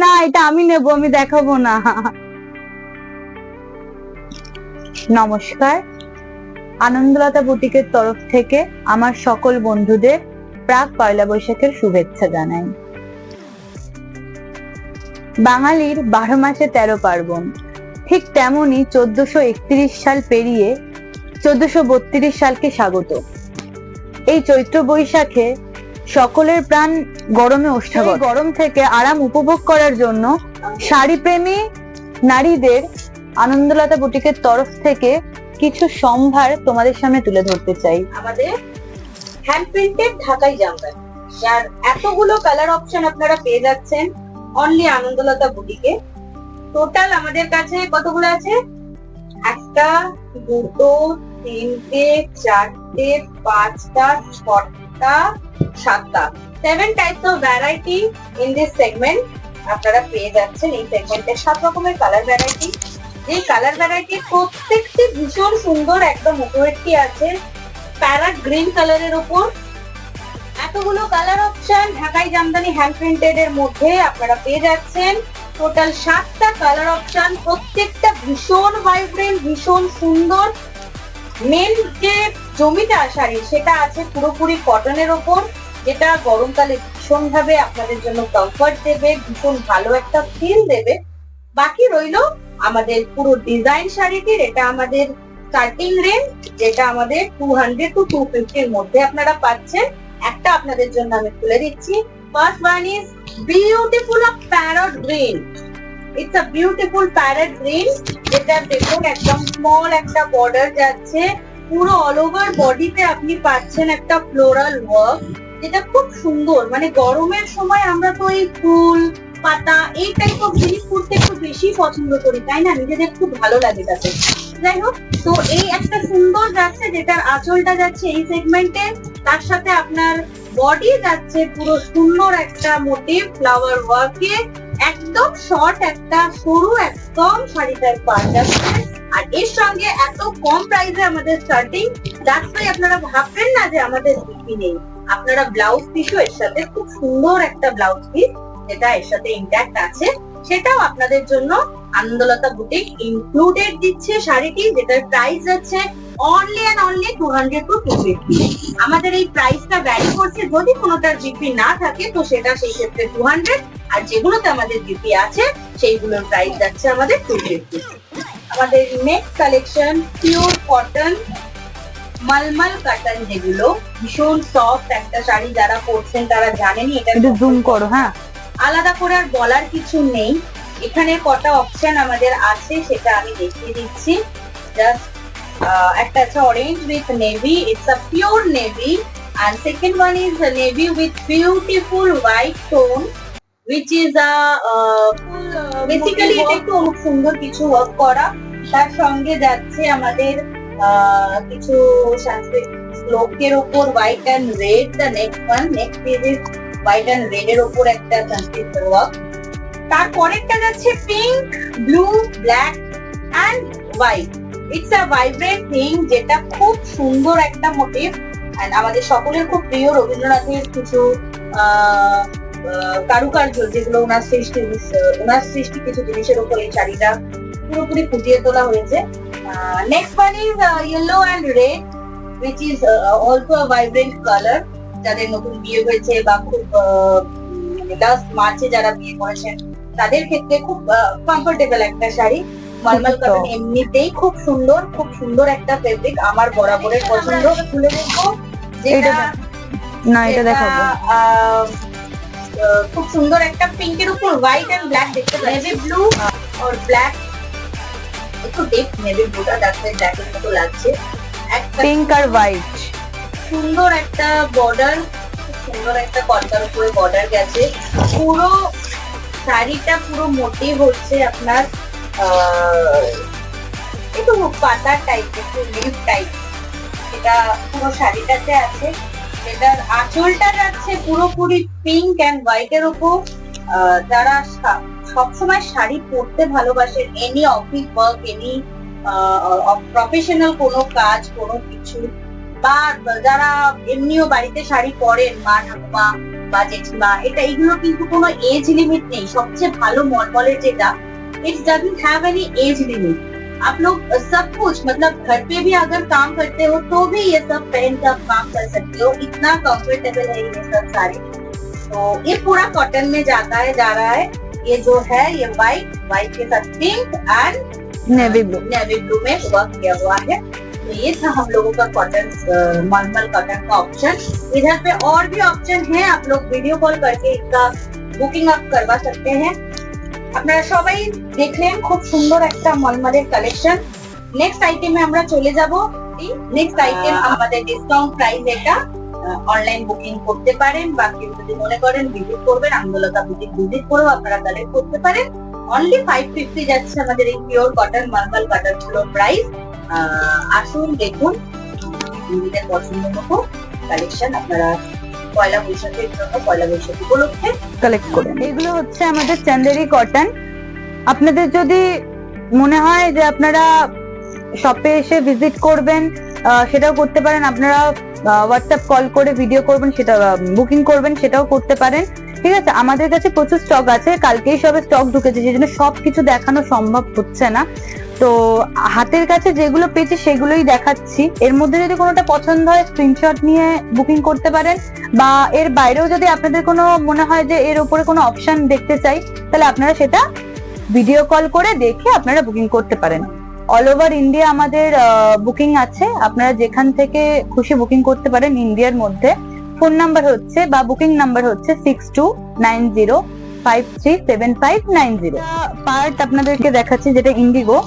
না, এটা আমি নেব, আমি দেখাবো না। নমস্কার। আনন্দলতা বুটিকের তরফ থেকে আমার সকল বন্ধুদের প্রাক পয়লা বৈশাখের শুভেচ্ছা জানাই। বাঙালির বারো মাসে তেরো পার্বণ। ঠিক তেমনি চোদ্দশো একত্রিশ সাল পেরিয়ে চোদ্দশো বত্রিশ সালকে স্বাগত। এই চৈত্র বৈশাখে সকলের প্রাণ গরমে ওষ্ঠাগত। এই গরম থেকে আরাম উপভোগ করার জন্য শাড়ি প্রেমী নারীদের আনন্দলতা বুটিকের তরফ থেকে কিছু সম্ভার তোমাদের সামনে তুলে ধরতে চাই। আমাদের হ্যান্ড প্রিন্টেড ঢাকাই জামদানি। যার এতগুলো কালার অপশন আপনারা পেয়ে যাচ্ছেন অনলি আনন্দলতা বুটিকে। টোটাল আমাদের কাছে কতগুলো আছে? একটা দুটো তিনটে চারটে পাঁচটা ছটা সাতটা। Seven types of variety in this segment আপনারা পেয়ে যাচ্ছেন এই সেগমেন্টে সাত রকমের কালার ভ্যারাইটি এই কালার ভ্যারাইটির প্রত্যেকটি ভীষণ সুন্দর একদম উপরেরটি আছে প্যারাট গ্রিন কালারের উপর। এতগুলো কালার অপশন ঢাকাই জামদানি হ্যান্ড প্রিন্টেড এর মধ্যে আপনারা পেয়ে যাচ্ছেন। টোটাল সাতটা কালার অপশন প্রত্যেকটা ভীষণ ভাইব্রেন্ট ভীষণ সুন্দর। মেন যে জমিটা শাড়ি সেটা আছে পুরোপুরি কটনের ওপর, যেটা গরমকালে ভীষণ ভাবে আপনাদের জন্য কমফর্ট দেবে, ভীষণ ভালো একটা ফিল দেবে। বাকি রইল আমাদের পুরো ডিজাইন শাড়িটির এটা আমাদের স্টার্টিং রেঞ্জ যেটা আমাদের টু হান্ড্রেড টু টু ফিফটির মধ্যে আপনারা পাচ্ছেন। একটা আপনাদের জন্য আমি খুলে দিচ্ছি। First one is beautiful of parrot green it's a beautiful parrot green যেটা দেখুন একদম স্মল একটা বর্ডার যাচ্ছে। পুরো অল ওভার বডিতে আপনি পাচ্ছেন একটা ফ্লোরাল ওয়ার্ক যেটা খুব সুন্দর। মানে গরমের সময় আমরা তো এই ফুল, পাতা, এই টাইপ অফ জিনিস পড়তে একটু বেশি পছন্দ করি, তাই না? নিজেদের খুব ভালো লাগে তাতে। যাই হোক, তো এই একটা সুন্দর যাচ্ছে, যেটার আঁচলটা যাচ্ছে এই সেগমেন্টে তার সাথে আপনার বডি যাচ্ছে পুরো সুন্দর একটা মোটিভ ফ্লাওয়ার ওয়ার্কে একদম শর্ট একটা, সরু একদম শাড়িটার পার যাচ্ছে আর এর সঙ্গে এত কম প্রাইসে আমাদের স্টার্টিং দ্যাটস আপনারা ভাববেন না যে আমাদের বিক্রি নেই। আপনারা ব্লাউজ পিসও এর সাথে খুব সুন্দর একটা ব্লাউজ পিস যেটা এর সাথে ইন্ট্যাক্ট আছে, সেটাও আপনাদের জন্য আনন্দলতা বুটিক ইনক্লুডেড দিচ্ছে শাড়িটি, যেটার প্রাইস যাচ্ছে only and only two hundred two two fifty আমাদের এই প্রাইসটা ভ্যারি করছে, যদি কোনোটার জিপি না থাকে, তো সেটা সেই ক্ষেত্রে টু হান্ড্রেড আর যেগুলোতে আমাদের জিপি আছে, সেইগুলোর প্রাইস যাচ্ছে আমাদের টু ফিফটি আমাদের next collection pure cotton mulmul cotton যেগুলো ভীষণ সফট একটা শাড়ি যারা পরছেন তারা জানেনই এটা একটু জুম করো হ্যাঁ। আলাদা করে আর বলার কিছু নেই। এখানে কটা অপশন আমাদের আছে সেটা আমি দেখিয়ে দিচ্ছি। জাস্ট একটা আছে orange with navy it's a pure navy and second one is a navy with beautiful white tone which is a uh, basically এটা একটু অনেক সুন্দর কিছু ওয়ার্ক করা। তার সঙ্গে যাচ্ছে আমাদের কিছু সংস্কৃত শ্লোকের উপর white and red the next one next page is white and red এর উপর একটা সংস্কৃত ওয়ার্ক তারপরেরটা যাচ্ছে pink blue black and white it's a vibrant thing যেটা খুব সুন্দর একটা মোটিভ এন্ড আমাদের সকলের খুব প্রিয় রবীন্দ্রনাথের কিছু কারুকার্য যেগুলো ওনার সৃষ্টি ওনার সৃষ্টি কিছু জিনিসের উপর এই শাড়িটা পুরোপুরি ফুটিয়ে তোলা হয়েছে। Next one is yellow and red which is also a vibrant colour যাদের নতুন বিয়ে হয়েছে বা খুব লাস্ট মার্চে যারা বিয়ে করেছেন তাদের ক্ষেত্রে খুব কমফোর্টেবল একটা শাড়ি। কাটন এমনিতেই খুব সুন্দর খুব সুন্দর একটা ফেব্রিক আমার বরাবরের পছন্দ। খুলে দেখব। যেটা না এটা দেখাবো। খুব সুন্দর একটা পিঙ্কের উপর হোয়াইট এন্ড ব্ল্যাক দেখতে নেভি ব্লু আর ব্ল্যাক একটু ডিপ নেভি ব্লুটা দেখতে ব্ল্যাকের মতো লাগছে। একটা পিঙ্ক আর হোয়াইট সুন্দর একটা বর্ডার সুন্দর একটা কলকার উপরে বর্ডার গেছে। পুরো শাড়িটা পুরো মোটিভ হচ্ছে আপনার একটু পাতা টাইপ একটু লিভ টাইপ এটা পুরো শাড়িটাতে আছে। এটার আঁচলটা যাচ্ছে পুরোপুরি পিঙ্ক অ্যান্ড হোয়াইটের উপর আহ, যারা সবসময় শাড়ি পরতে ভালোবাসেন any office work any professional কোনো কাজ কোনো কিছু বা যারা এমনিও বাড়িতে শাড়ি পরেন মা ঠাকুমা বা জেঠিমা এটা এগুলো কিন্তু কোনো এজ লিমিট নেই সবচেয়ে ভালো মলমলের যেটা it doesn't have any age limit आप लोग सब कुछ मतलब घर पे भी अगर काम करते हो तो भी ये सब पहन कर आप काम कर सकते हो इतना कंफर्टेबल है ये सब सारे तो ये पूरा कॉटन में जाता है जा रहा है ये जो है ये व्हाइट व्हाइट के साथ pink and navy blue navy blue में वर्क किया हुआ है तो ये था हम लोगों का कॉटन मलमल कॉटन का ऑप्शन इधर पे और भी ऑप्शन है आप लोग वीडियो कॉल करके इसका বুকিং আপ করবা सकते हैं আপনারা সবাই দেখলেন খুব সুন্দর একটা মলমলের কালেকশন নেক্সট আইটেমে আমরা চলে যাব নেক্সট আইটেম আমাদের ডিসকাউন্ট প্রাইস এটা অনলাইন বুকিং করতে পারেন বা কেউ যদি মনে করেন ভিজিট করবেন আন্দোলতা বুটিক ভিজিট করেও আপনারা কালেক্ট করতে পারেন। অনলি ফাইভ ফিফটি যাচ্ছে আমাদের এই পিওর কটন মার্বেল কটনগুলোর প্রাইস আসুন দেখুন নিজেদের পছন্দ মতো কালেকশন আপনারা পয়লা বৈশাখের জন্য পয়লা বৈশাখ উপলক্ষে কালেক্ট করে এগুলো হচ্ছে আমাদের চান্দেরি কটন আপনাদের যদি মনে হয় যে আপনারা শপে এসে ভিজিট করবেন আহ, সেটাও করতে পারেন। আপনারা হোয়াটসঅ্যাপ কল করে ভিডিও করবেন, সেটা বুকিং করবেন, সেটাও করতে পারেন। ঠিক আছে? আমাদের কাছে প্রচুর স্টক আছে। কালকেই সবে স্টক ঢুকেছে, সেই জন্য সবকিছু দেখানো সম্ভব হচ্ছে না। তো, হাতের কাছে যেগুলো পেয়েছি, সেগুলোই দেখাচ্ছি। এর মধ্যে যদি কোনোটা পছন্দ হয় স্ক্রিনশট নিয়ে বুকিং করতে পারেন। বা এর বাইরেও যদি আপনাদের কোনো মনে হয় যে এর উপরে কোনো অপশন দেখতে চাই, তাহলে আপনারা সেটা ভিডিও কল করে দেখে আপনারা বুকিং করতে পারেন। অল ওভার ইন্ডিয়া আমাদের বুকিং আছে। আপনারা যেখান থেকে খুশি বুকিং করতে পারেন ইন্ডিয়ার মধ্যে। ফোন নাম্বার হচ্ছে বা বুকিং নাম্বার হচ্ছে six two nine zero five three seven five nine zero part আপনাদেরকে দেখাচ্ছি যেটা ইন্ডিগো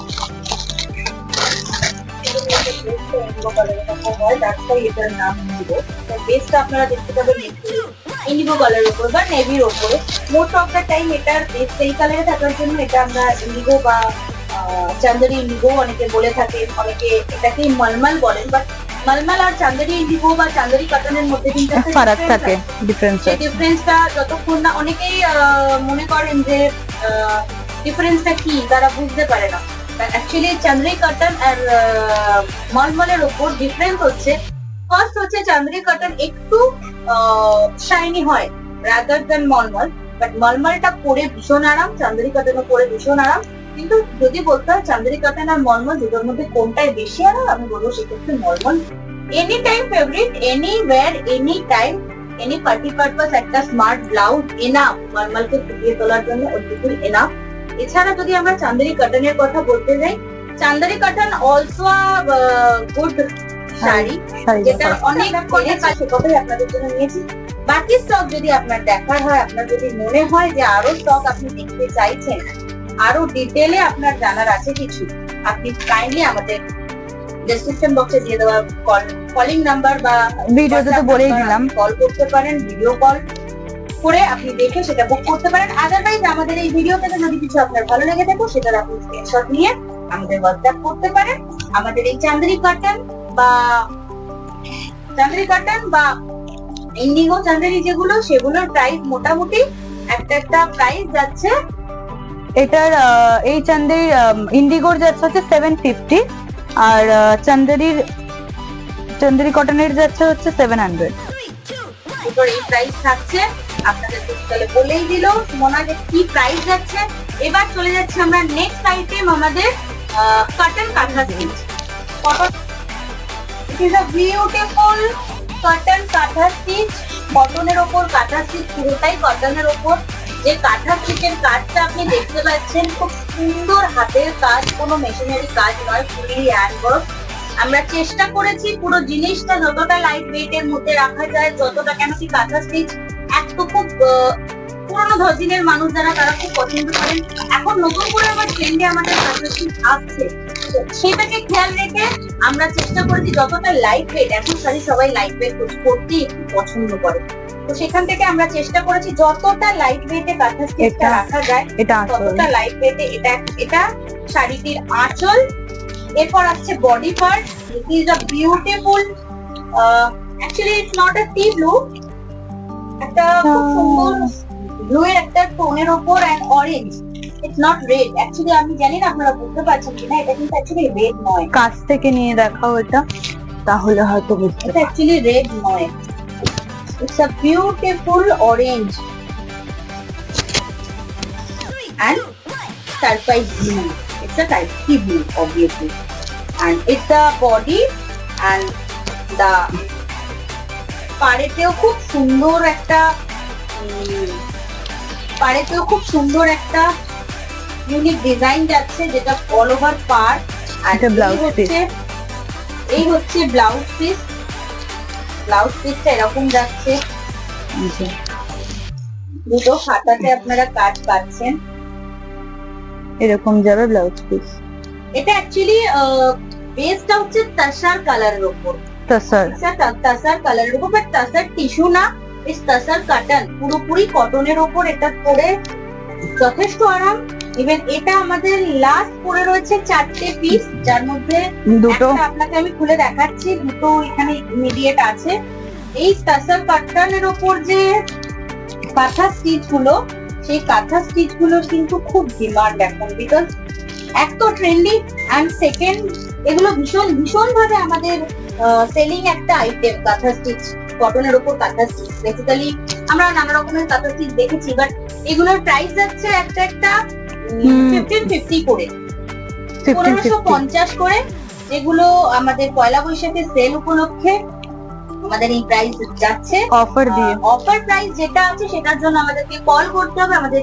আপনারা দেখতে পাবেন ইন্ডিগো কালারের উপর বা নেভির উপরে। মোস্ট অফ দ্য টাইম এটার বেস এই কালারে থাকার জন্য এটা আমরা ইন্ডিগো বা চান্দেরি ইন্ডিগো অনেকে বলে থাকেন অনেকে এটাকে মলমল বলেন বাট মলমল আর চান্দেরি ইন্ডিগো বা চান্দেরি কটনের মধ্যে কিন্তু ফারাক থাকে ডিফারেন্স সেই ডিফারেন্সটা যতক্ষণ না অনেকেই আহ, মনে করেন যে ডিফারেন্সটা কি তারা বুঝতে পারে না। অ্যাকচুয়ালি চান্দ্রি কটন আর মলমলের ওপর ডিফারেন্স হচ্ছে। ফার্স্ট হচ্ছে চান্দ্রি কটন একটু শাইনি হয় রাদার দেন মলমল বাট মলমলটা পরে ভীষণ আরাম চান্দ্রি কটনও পরে ভীষণ আরাম। কিন্তু যদি বলতে হয় চান্দ্রি কটন আর মলমল দুটোর মধ্যে কোনটাই বেশি আরাম, আমি বলব সেক্ষেত্রে mulmul any time favourite any wear any time any party purpose একটা স্মার্ট ব্লাউজ এনাফ নর্মালকে ফুটিয়ে তোলার জন্য ওইটুকুই এনাফ এছাড়া যদি আমরা চান্দেরি কটনের কথা বলতে যাই Chanderi cotton also good sari যেটা অনেক অনেক আছে কথাই আপনাদের জন্য নিয়েছি। বাকি স্টক যদি আপনার দেখার হয় আপনার যদি মনে হয় যে আরও স্টক আপনি দেখতে চাইছেন আরও ডিটেলে আপনার জানার আছে কিছু আপনি কাইন্ডলি আমাদের ডেসক্রিপশন বক্সে দিয়ে দেওয়া কল কলিং নাম্বার বা ভিডিওতে তো বলেই দিলাম। কল করতে পারেন ভিডিও কল করে আপনি দেখে সেটা বুক করতে পারেন। আদারওয়াইজ আমাদের এই ভিডিও থেকে যদি কিছু আপনার ভালো লেগে থাকে সেটার আপনি স্ক্রিনশট নিয়ে আমাদের হোয়াটসঅ্যাপ করতে পারেন। আমাদের এই চান্দ্রি কটন বা চান্দ্রি কটন বা ইন্ডিগো চান্দেরি যেগুলো, সেগুলোর প্রাইস মোটামুটি একটা একটা প্রাইস যাচ্ছে। এটার এই চান্দের ইন্ডিগোর যাচ্ছে হচ্ছে সেভেন ফিফটি আর চান্দেরির চান্দেরি কটনের যাচ্ছে হচ্ছে সেভেন হান্ড্রেড এই প্রাইস থাকছে, আপনাদের তাহলে বলেই দিল মনে যে কি প্রাইস যাচ্ছে। এবার চলে যাচ্ছে আমরা নেক্সট আইটেম আমাদের cotton kantha stitch is a beautiful cotton kantha stitch কটনের ওপর কাঁথা স্টিচ পুরোটাই কটনের ওপর। যে কাঁথা স্টিচের কাজটা আপনি দেখতে পাচ্ছেন, খুব সুন্দর হাতের কাজ, কোনো মেশিনারি কাজ নয় ফুলি হ্যান্ড ওয়ার্ক আমরা চেষ্টা করেছি পুরো জিনিসটা যতটা লাইট ওয়েট এর মধ্যে রাখা যায়, যতটা কেন কি কাঁথা স্টিচ এক তো খুব পুরোনো ধরদিনের মানুষ যারা, তারা খুব পছন্দ করেন। এখন নতুন করে আবার ট্রেন্ডে আমাদের কাঁথা স্টিচ আসছে। সেটাকে খেয়াল রেখে আমরা চেষ্টা করেছি যতটা লাইট ওয়েট এখন শাড়ি সবাই লাইট ওয়েট করতে একটু পছন্দ করে। তো সেখান থেকে আমরা চেষ্টা করেছি যতটা লাইট ওয়েটে কাঁথা রাখা যায় এটা আসল লাইট ওয়েটে এটা এটা শাড়িটির আঁচল। এরপর আসছে body part it is a beautiful actually it's not a tea blue একটা খুব সুন্দর ব্লু এর একটা টোনের ওপর and orange it's not red actually আমি জানি না আপনারা বুঝতে পারছেন কিনা এটা কিন্তু অ্যাকচুয়ালি রেড নয় কাছ থেকে নিয়ে দেখাও এটা তাহলে হয়তো বুঝতে এটা অ্যাকচুয়ালি রেড নয় it's a beautiful orange and turquoise blue. It's a turquoise blue, obviously. And it's the body and the পাড়েতেও খুব সুন্দর একটা পাড়েতেও খুব সুন্দর একটা ইউনিক ডিজাইন যাচ্ছে যেটা অল ওভার পার আর এই হচ্ছে এই হচ্ছে ব্লাউজ পিস ব্লাউজ পিসটা এরকম যাচ্ছে। দুটো হাতাতে আপনারা কাজ পাচ্ছেন। এরকম যাবে ব্লাউজ পিস এটা অ্যাকচুয়ালি বেসটা হচ্ছে তাসার কালারের উপর। তো স্যার তাসার কালারের উপর বাট তাসার টিস্যু না। ইস তাসার কাটন পুরোপুরি কটনের উপর এটা পরে যথেষ্ট আরাম। ইভেন এটা আমাদের লাস্ট পরে রয়েছে চারটে পিস যার মধ্যে দুটো আপনাকে আমি খুলে দেখাচ্ছি দুটো এখানে ইমিডিয়েট আছে এই তাসার কাটনের উপর যে কাঁথা স্টিচগুলো সেই কাঁথা স্টিচগুলো কিন্তু খুব ডিমান্ড এখন বিকজ এক তো ট্রেন্ডি অ্যান্ড সেকেন্ড এগুলো ভীষণ ভীষণ ভাবে আমাদের সেলিং একটা আইটেম কাঁথা স্টিচ কটনের উপর কাঁথা স্টিচ বেসিক্যালি আমরা নানা রকমের কাঁথা স্টিচ দেখেছি বাট এগুলোর প্রাইস যাচ্ছে একটা একটা। ফিফটিন ফিফটি করে। পনেরোশো পঞ্চাশ করে যেগুলো আমাদের পয়লা বৈশাখের সেল উপলক্ষে আমাদের এই প্রাইস যাচ্ছে। অফার দিয়ে। অফার প্রাইস যেটা আছে সেটার জন্য আমাদেরকে কল করতে হবে। আমাদের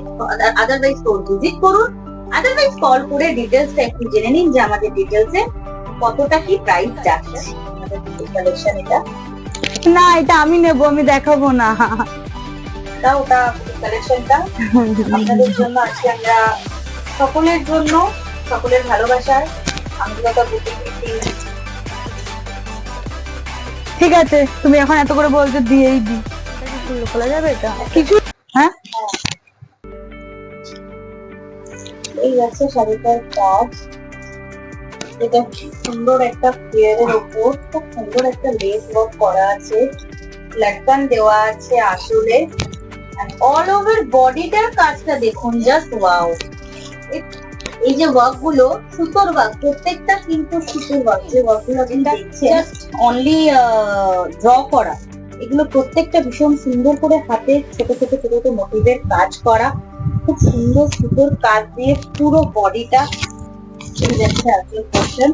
আদারওয়াইজ স্টোর ভিজিট করুন। আদারওয়াইজ কল করে ডিটেলসটা একটু জেনে নিন যে আমাদের ডিটেলসে কতটা কি প্রাইস যাচ্ছে। আমাদের কালেকশন এটা। না এটা আমি নেব আমি দেখাবো না। ওটা কালেকশনটা আপনাদের জন্য আজকে আমরা সকলের জন্য সকলের ভালোবাসার আন্তরিকতা ঠিক আছে তুমি এখন এত করে বলছো দিয়েই দি। খোলা যাবে এটা? কিছু হ্যাঁ? এই আছে শাড়িটার কাজ এটা সুন্দর একটা ফ্লেয়ারের ওপর খুব সুন্দর একটা লেস ওয়ার্ক করা আছে। লাটকান দেওয়া আছে আসলে। অল ওভার বডিটার কাজটা দেখুন জাস্ট ওয়াও এই যে ওয়ার্কগুলো সুতোর ওয়ার্ক প্রত্যেকটা কিন্তু সুতোর ওয়ার্ক যে ওয়ার্কগুলো আপনি দেখছেন অনলি ড্র করা। এগুলো প্রত্যেকটা ভীষণ সুন্দর করে হাতে ছোট ছোট ছোট ছোট মোটিভের কাজ করা। খুব সুন্দর সুন্দর কাজ দিয়ে পুরো বডিটা যাচ্ছে আসল পোর্শন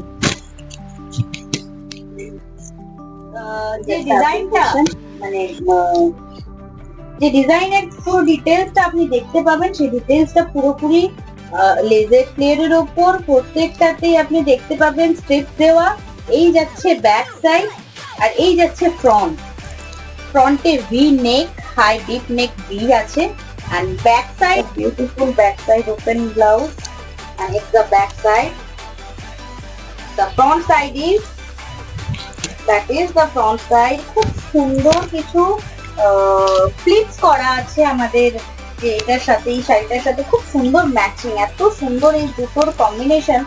যে ডিজাইনটা মানে যে ডিজাইনের পুরো ডিটেলসটা আপনি দেখতে পাবেন সেই ডিটেলসটা পুরোপুরি লেজার প্লেয়ারের ওপর প্রত্যেকটাতেই আপনি দেখতে পাবেন স্ট্রিপ দেওয়া। এই যাচ্ছে ব্যাক সাইড আর এই যাচ্ছে ফ্রন্ট ফ্রন্টে V neck high deep neck V আছে। And back side beautiful back side open blouse and it's the back side the front side is that is the front side খুব সুন্দর কিছু Phillips করা আছে আমাদের যে এটার সাথে এই শাড়িটার সাথে খুব সুন্দর ম্যাচিং এত সুন্দর এই দুটোর কম্বিনেশন